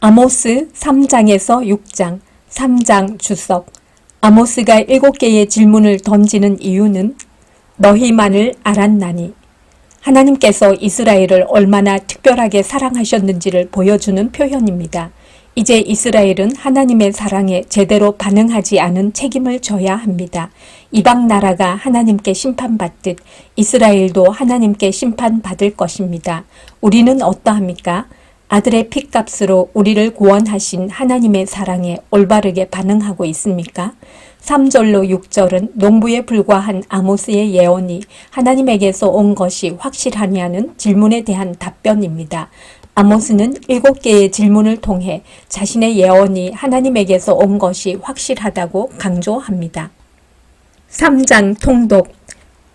아모스 3장에서 6장, 3장 주석. 아모스가 일곱 개의 질문을 던지는 이유는 너희만을 알았나니. 하나님께서 이스라엘을 얼마나 특별하게 사랑하셨는지를 보여주는 표현입니다. 이제 이스라엘은 하나님의 사랑에 제대로 반응하지 않은 책임을 져야 합니다. 이방 나라가 하나님께 심판받듯 이스라엘도 하나님께 심판받을 것입니다. 우리는 어떠합니까? 아들의 핏값으로 우리를 구원하신 하나님의 사랑에 올바르게 반응하고 있습니까? 3절로 6절은 농부에 불과한 아모스의 예언이 하나님에게서 온 것이 확실하냐는 질문에 대한 답변입니다. 아모스는 일곱 개의 질문을 통해 자신의 예언이 하나님에게서 온 것이 확실하다고 강조합니다. 3장 통독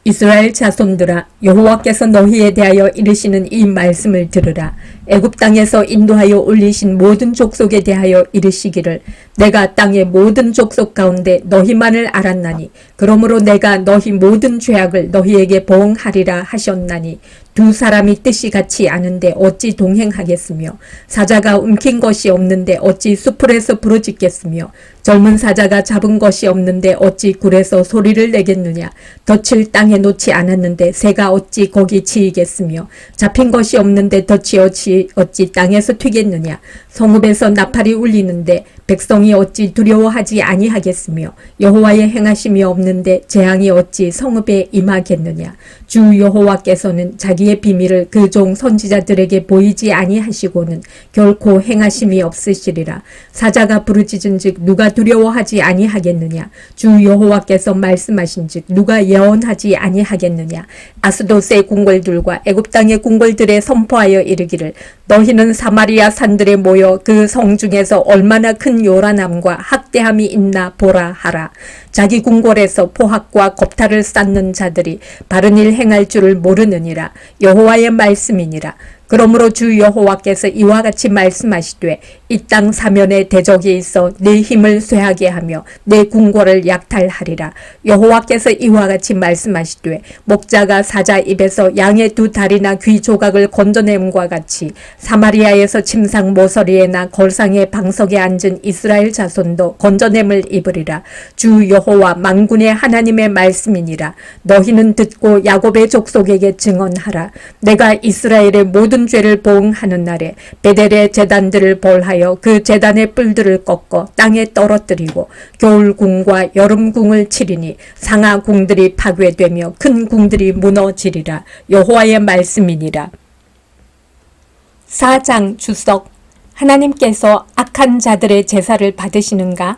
이스라엘 자손들아 여호와께서 너희에 대하여 이르시는 이 말씀을 들으라. 애굽 땅에서 인도하여 올리신 모든 족속에 대하여 이르시기를 내가 땅의 모든 족속 가운데 너희만을 알았나니 그러므로 내가 너희 모든 죄악을 너희에게 보응하리라 하셨나니 두 사람이 뜻이 같이 않은데 어찌 동행하겠으며 사자가 움킨 것이 없는데 어찌 수풀에서 부르짖겠으며 젊은 사자가 잡은 것이 없는데 어찌 굴에서 소리를 내겠느냐? 덫을 땅에 놓지 않았는데 새가 어찌 거기 치이겠으며 잡힌 것이 없는데 덫이 어찌 어찌 땅에서 튀겠느냐? 성읍에서 나팔이 울리는데 백성이 어찌 두려워하지 아니하겠으며 여호와의 행하심이 없는데 재앙이 어찌 성읍에 임하겠느냐? 주 여호와께서는 자기 의 비밀을 그 종 선지자들에게 보이지 아니하시고는 결코 행하심이 없으시리라 사자가 부르짖은즉 누가 두려워하지 아니하겠느냐 주 여호와께서 말씀하신즉 누가 예언하지 아니하겠느냐 아스도스의 궁궐들과 애굽 땅의 궁궐들에 선포하여 이르기를 너희는 사마리아 산들에 모여 그 성 중에서 얼마나 큰 요란함과 학대함이 있나 보라 하라. 자기 궁궐에서 포학과 겁탈을 쌓는 자들이 바른 일 행할 줄을 모르느니라. 여호와의 말씀이니라. 그러므로 주 여호와께서 이와 같이 말씀하시되 이 땅 사면에 대적이 있어 내 힘을 쇠하게 하며 내 궁궐을 약탈하리라. 여호와께서 이와 같이 말씀하시되 목자가 사자 입에서 양의 두 다리나 귀 조각을 건져냄과 같이 사마리아에서 침상 모서리에나 걸상의 방석에 앉은 이스라엘 자손도 건져냄을 입으리라. 주 여호와 만군의 하나님의 말씀이니라. 너희는 듣고 야곱의 족속에게 증언하라. 내가 이스라엘의 모든 죄를 보응하는 날에 베델의 재단들을 벌하여 그 재단의 뿔들을 꺾어 땅에 떨어뜨리고 겨울궁과 여름궁을 치리니 상하궁들이 파괴되며 큰 궁들이 무너지리라. 여호와의 말씀이니라. 사장 주석 하나님께서 악한 자들의 제사를 받으시는가?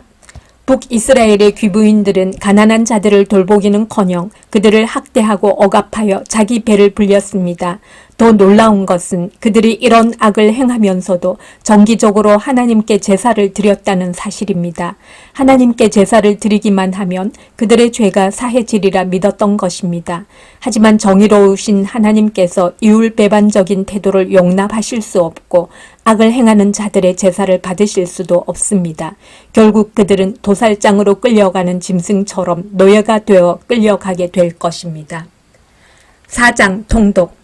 북이스라엘의 귀부인들은 가난한 자들을 돌보기는커녕 그들을 학대하고 억압하여 자기 배를 불렸습니다. 더 놀라운 것은 그들이 이런 악을 행하면서도 정기적으로 하나님께 제사를 드렸다는 사실입니다. 하나님께 제사를 드리기만 하면 그들의 죄가 사해지리라 믿었던 것입니다. 하지만 정의로우신 하나님께서 이율배반적인 태도를 용납하실 수 없고 악을 행하는 자들의 제사를 받으실 수도 없습니다. 결국 그들은 도살장으로 끌려가는 짐승처럼 노예가 되어 끌려가게 될 것입니다. 사장 통독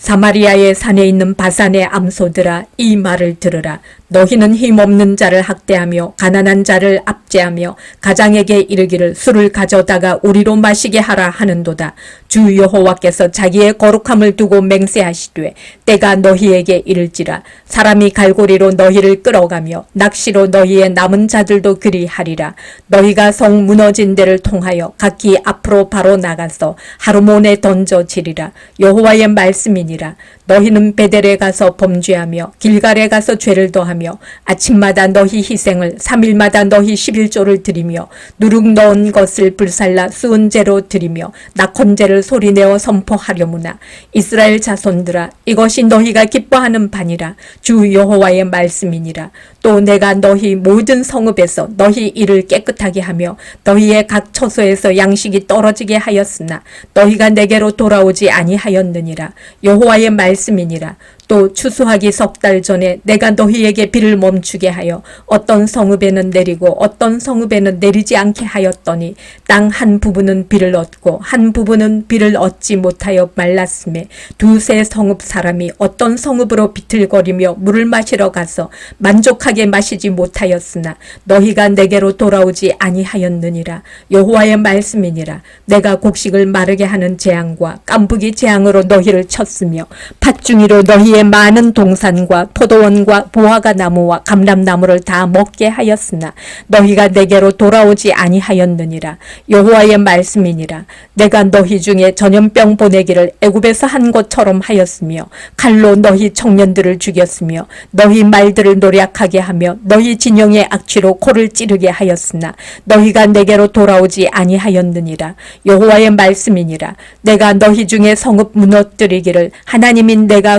사마리아의 산에 있는 바산의 암소들아 이 말을 들으라 너희는 힘없는 자를 학대하며 가난한 자를 압제하며 가장에게 이르기를 술을 가져다가 우리로 마시게 하라 하는도다. 주 여호와께서 자기의 거룩함을 두고 맹세하시되 때가 너희에게 이를지라 사람이 갈고리로 너희를 끌어가며 낚시로 너희의 남은 자들도 그리하리라. 너희가 성 무너진 데를 통하여 각기 앞으로 바로 나가서 하루몬에 던져지리라. 여호와의 말씀이니라. 너희는 베델에 가서 범죄하며 길갈에 가서 죄를 더하며 아침마다 너희 희생을 3일마다 너희 11조를 드리며 누룩 넣은 것을 불살라 수은제로 드리며 낙헌제를 소리내어 선포하려무나 이스라엘 자손들아 이것이 너희가 기뻐하는 반이라 주 여호와의 말씀이니라 또 내가 너희 모든 성읍에서 너희 일을 깨끗하게 하며 너희의 각 처소에서 양식이 떨어지게 하였으나 너희가 내게로 돌아오지 아니하였느니라. 여호와의 말씀이니라 또 추수하기 석 달 전에 내가 너희에게 비를 멈추게 하여 어떤 성읍에는 내리고 어떤 성읍에는 내리지 않게 하였더니 땅 한 부분은 비를 얻고 한 부분은 비를 얻지 못하여 말랐음에 두세 성읍 사람이 어떤 성읍으로 비틀거리며 물을 마시러 가서 만족하게 마시지 못하였으나 너희가 내게로 돌아오지 아니하였느니라. 여호와의 말씀이니라. 내가 곡식을 마르게 하는 재앙과 깐부기 재앙으로 너희를 쳤으며 팥중이로 너희의 많은 동산과 포도원과 보화과 나무와 감람나무를 다 먹게 하였으나 너희가 내게로 돌아오지 아니하였느니라. 여호와의 말씀이니라. 내가 너희 중에 전염병 보내기를 애굽에서 한 것처럼 하였으며 칼로 너희 청년들을 죽였으며 너희 말들을 노략하게 하며 너희 진영의 악취로 코를 찌르게 하였으나 너희가 내게로 돌아오지 아니하였느니라. 여호와의 말씀이니라. 내가 너희 중에 성읍 무너뜨리기를 하나님인 내가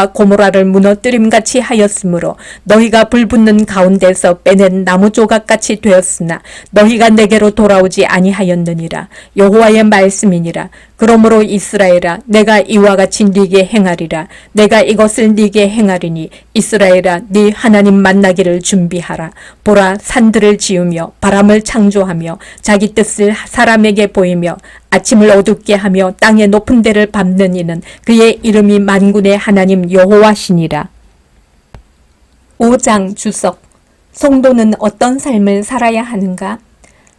소돔과 고모라를 무너뜨림 같이 하였으므로 너희가 불붙는 가운데서 빼낸 나무 조각 같이 되었으나 너희가 내게로 돌아오지 아니하였느니라. 여호와의 말씀이니라. 그러므로 이스라엘아 내가 이와 같이 네게 행하리라. 내가 이것을 네게 행하리니 이스라엘아 네 하나님 만나기를 준비하라. 보라 산들을 지으며 바람을 창조하며 자기 뜻을 사람에게 보이며 아침을 어둡게 하며 땅의 높은 데를 밟는 이는 그의 이름이 만군의 하나님 여호와시니라 5장 주석 성도는 어떤 삶을 살아야 하는가?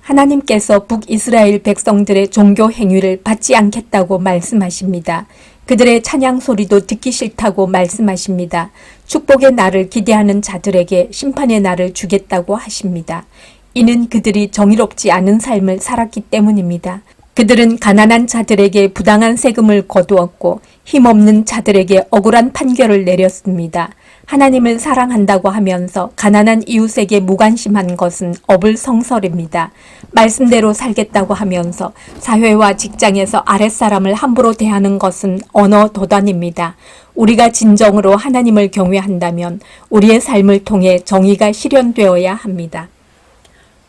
하나님께서 북이스라엘 백성들의 종교 행위를 받지 않겠다고 말씀하십니다. 그들의 찬양 소리도 듣기 싫다고 말씀하십니다. 축복의 날을 기대하는 자들에게 심판의 날을 주겠다고 하십니다. 이는 그들이 정의롭지 않은 삶을 살았기 때문입니다. 그들은 가난한 자들에게 부당한 세금을 거두었고 힘없는 자들에게 억울한 판결을 내렸습니다. 하나님을 사랑한다고 하면서 가난한 이웃에게 무관심한 것은 어불성설입니다. 말씀대로 살겠다고 하면서 사회와 직장에서 아랫사람을 함부로 대하는 것은 언어 도단입니다. 우리가 진정으로 하나님을 경외한다면 우리의 삶을 통해 정의가 실현되어야 합니다.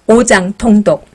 5장 통독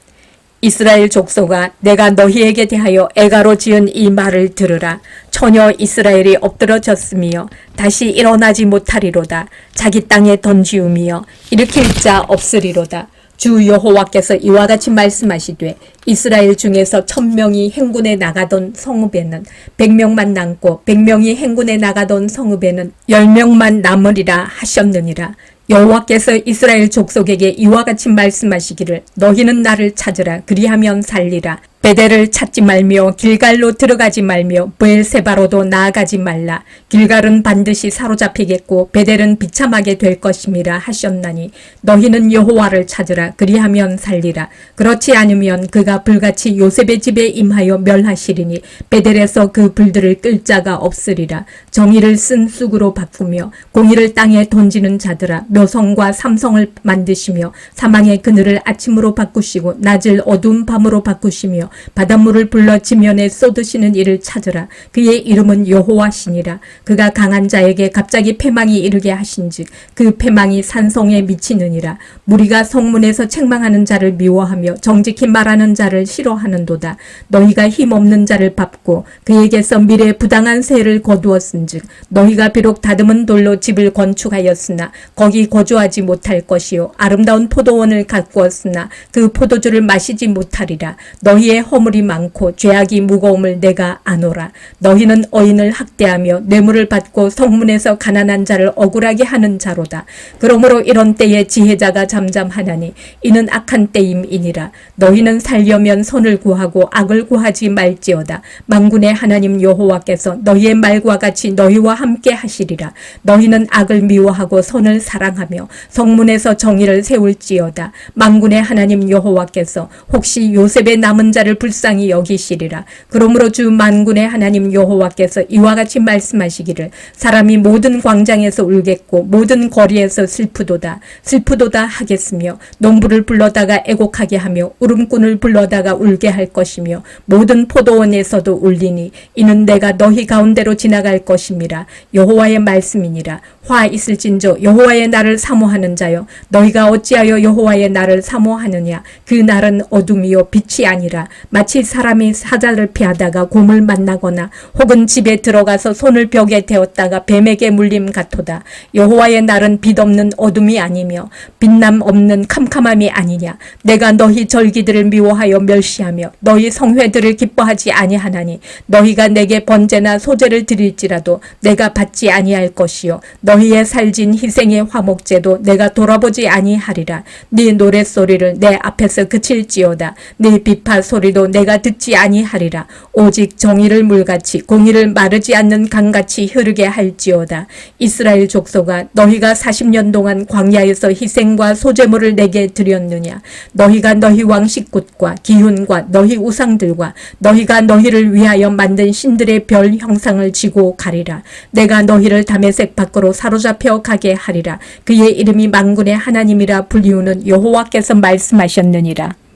이스라엘 족속아 내가 너희에게 대하여 애가로 지은 이 말을 들으라. 처녀 이스라엘이 엎드러졌으며 다시 일어나지 못하리로다. 자기 땅에 던지우며 일으킬 자 없으리로다. 주 여호와께서 이와 같이 말씀하시되 이스라엘 중에서 천명이 행군에 나가던 성읍에는 백명만 남고 백명이 행군에 나가던 성읍에는 열명만 남으리라 하셨느니라 여호와께서 이스라엘 족속에게 이와 같이 말씀하시기를 너희는 나를 찾으라. 그리하면 살리라 베델을 찾지 말며 길갈로 들어가지 말며 브엘세바로도 나아가지 말라. 길갈은 반드시 사로잡히겠고 베델은 비참하게 될 것임이라 하셨나니 너희는 여호와를 찾으라. 그리하면 살리라. 그렇지 않으면 그가 불같이 요셉의 집에 임하여 멸하시리니 베델에서 그 불들을 끌 자가 없으리라. 정의를 쓴 쑥으로 바꾸며 공의를 땅에 던지는 자들아 묘성과 삼성을 만드시며 사망의 그늘을 아침으로 바꾸시고 낮을 어두운 밤으로 바꾸시며 바닷물을 불러 지면에 쏟으시는 이를 찾으라. 그의 이름은 여호와시니라. 그가 강한 자에게 갑자기 패망이 이르게 하신즉 그 패망이 산성에 미치느니라. 무리가 성문에서 책망하는 자를 미워하며 정직히 말하는 자를 싫어하는도다. 너희가 힘없는 자를 밟고 그에게서 미래 부당한 세를 거두었은즉 너희가 비록 다듬은 돌로 집을 건축하였으나 거기 거주하지 못할 것이요. 아름다운 포도원을 가꾸었으나 그 포도주를 마시지 못하리라. 너희의 허물이 많고 죄악이 무거움을 내가 아노라. 너희는 어인을 학대하며 뇌물을 받고 성문에서 가난한 자를 억울하게 하는 자로다. 그러므로 이런 때에 지혜자가 잠잠하나니 이는 악한 때임이니라. 너희는 살려면 선을 구하고 악을 구하지 말지어다. 만군의 하나님 여호와께서 너희의 말과 같이 너희와 함께 하시리라. 너희는 악을 미워하고 선을 사랑하며 성문에서 정의를 세울지어다. 만군의 하나님 여호와께서 혹시 요셉의 남은 자를 불쌍히 여기시리라. 그러므로 주 만군의 하나님 여호와께서 이와 같이 말씀하시기를 사람이 모든 광장에서 울겠고 모든 거리에서 슬프도다. 슬프도다 하겠으며 농부를 불러다가 애곡하게 하며 울음꾼을 불러다가 울게 할 것이며 모든 포도원에서도 울리니 이는 내가 너희 가운데로 지나갈 것임이라. 여호와의 말씀이니라. 화 있을진저 여호와의 나를 사모하는 자여 너희가 어찌하여 여호와의 날을 사모하느냐? 그 날은 어둠이요 빛이 아니라 마치 사람이 사자를 피하다가 곰을 만나거나 혹은 집에 들어가서 손을 벽에 대었다가 뱀에게 물림 같도다. 여호와의 날은 빛 없는 어둠이 아니며 빛남 없는 캄캄함이 아니냐 내가 너희 절기들을 미워하여 멸시하며 너희 성회들을 기뻐하지 아니하나니 너희가 내게 번제나 소제를 드릴지라도 내가 받지 아니할 것이요. 너희의 살진 희생의 화목제도 내가 돌아보지 아니하리라. 네 노랫소리를 내 앞에서 그칠지어다. 네 비파 소리 도 내가 듣지 아니하리라. 오직 정의를 물같이 공의를 마르지 않는 강같이 흐르게 할지어다. 이스라엘 족속아 너희가 40년 동안 광야에서 희생과 소제물을 내게 드렸느냐? 너희가 너희 왕식굿과 기훈과 너희 우상들과 너희가 너희를 위하여 만든 신들의 별 형상을 지고 가리라. 내가 너희를 담에색 밖으로 사로잡혀 가게 하리라. 그의 이름이 만군의 하나님이라 불리우는 여호와께서 말씀하셨느니라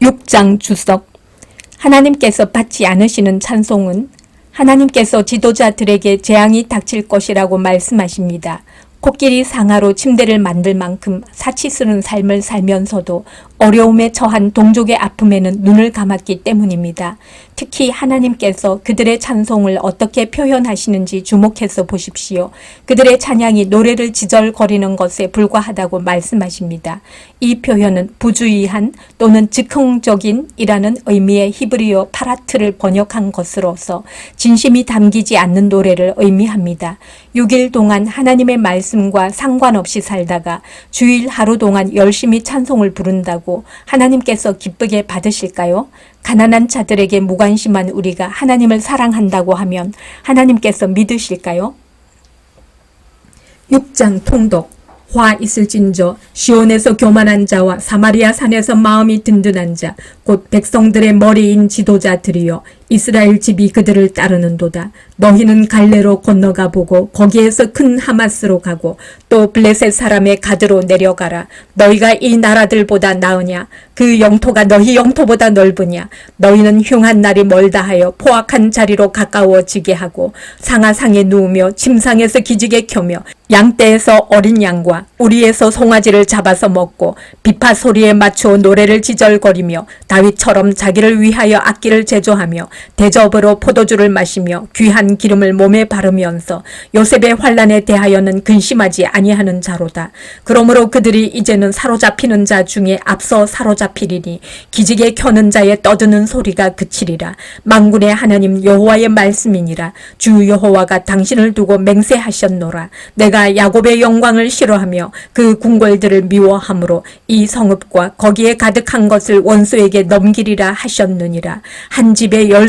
6장 주석 하나님께서 받지 않으시는 찬송은 하나님께서 지도자들에게 재앙이 닥칠 것이라고 말씀하십니다. 코끼리 상하로 침대를 만들 만큼 사치스러운 삶을 살면서도 어려움에 처한 동족의 아픔에는 눈을 감았기 때문입니다. 특히 하나님께서 그들의 찬송을 어떻게 표현하시는지 주목해서 보십시오. 그들의 찬양이 노래를 지절거리는 것에 불과하다고 말씀하십니다. 이 표현은 부주의한 또는 즉흥적인이라는 의미의 히브리어 파라트를 번역한 것으로서 진심이 담기지 않는 노래를 의미합니다. 6일 동안 하나님의 말씀 과 상관없이 살다가 주일 하루 동안 열심히 찬송을 부른다고 하나님께서 기쁘게 받으실까요? 가난한 자들에게 무관심한 우리가 하나님을 사랑한다고 하면 하나님께서 믿으실까요? 6장 통독 화 있을진저 시온에서 교만한 자와 사마리아 산에서 마음이 든든한 자 곧 백성들의 머리인 지도자들이여 이스라엘 집이 그들을 따르는도다. 너희는 갈레로 건너가 보고 거기에서 큰 하마스로 가고 또 블레셋 사람의 가드로 내려가라. 너희가 이 나라들보다 나으냐? 그 영토가 너희 영토보다 넓으냐? 너희는 흉한 날이 멀다 하여 포악한 자리로 가까워지게 하고 상하상에 누우며 침상에서 기지개 켜며 양떼에서 어린 양과 우리에서 송아지를 잡아서 먹고 비파 소리에 맞추어 노래를 지절거리며 다윗처럼 자기를 위하여 악기를 제조하며 대접으로 포도주를 마시며 귀한 기름을 몸에 바르면서 요셉의 환란에 대하여는 근심하지 아니하는 자로다. 그러므로 그들이 이제는 사로잡히는 자 중에 앞서 사로잡히리니 기지개 켜는 자의 떠드는 소리가 그치리라. 만군의 하나님 여호와의 말씀이니라. 주 여호와가 당신을 두고 맹세하셨노라. 내가 야곱의 영광을 싫어하며 그 궁궐들을 미워함으로 이 성읍과 거기에 가득한 것을 원수에게 넘기리라 하셨느니라. 한 집에 열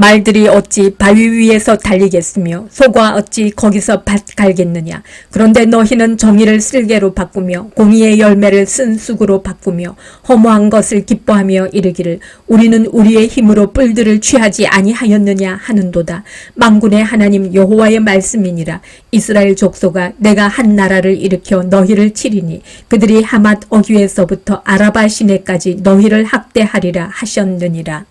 말들이 어찌 바위 위에서 달리겠으며 소가 어찌 거기서 밭 갈겠느냐? 그런데 너희는 정의를 쓸개로 바꾸며 공의의 열매를 쓴 쑥으로 바꾸며 허무한 것을 기뻐하며 이르기를 우리는 우리의 힘으로 뿔들을 취하지 아니하였느냐 하는도다. 만군의 하나님 여호와의 말씀이니라. 이스라엘 족속아 내가 한 나라를 일으켜 너희를 치리니 그들이 하맛 어귀에서부터 아라바 시내까지 너희를 학대하리라 하셨느니라